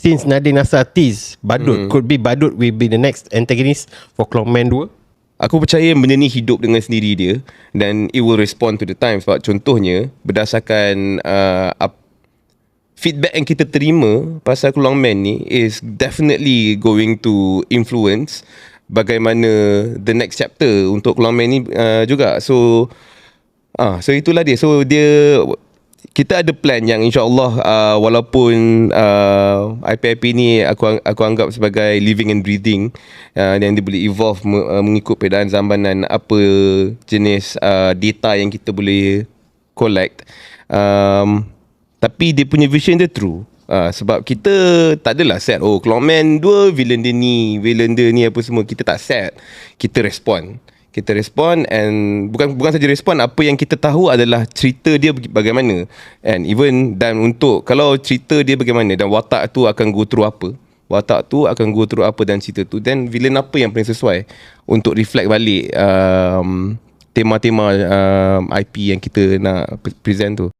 since Nadine Nasser tease Badut could be Badut will be the next antagonist for Clockman 2 Aku percaya benda ni hidup dengan sendiri dia dan it will respond to the time sebab contohnya berdasarkan uh, up, feedback yang kita terima pasal Keluang Man ni is definitely going to influence bagaimana the next chapter untuk Keluang Man ni uh, juga. So ah so itulah dia. So dia kita ada plan yang insyaallah uh, walaupun uh, IPIP ni aku aku anggap sebagai living and breathing uh, dan dia boleh evolve uh, mengikut perbezaan zaman dan apa jenis uh, data yang kita boleh collect. Um, tapi dia punya vision dia true. Uh, sebab kita tak adalah set oh Clockman 2 villain dia ni villain dia ni apa semua. Kita tak set kita respond kita respon and bukan bukan saja respon apa yang kita tahu adalah cerita dia bagaimana. And even dan untuk kalau cerita dia bagaimana dan watak tu akan go through apa watak tu akan go through apa dan cerita tu then villain apa yang paling sesuai untuk reflect balik um, tema-tema um, IP yang kita nak present tu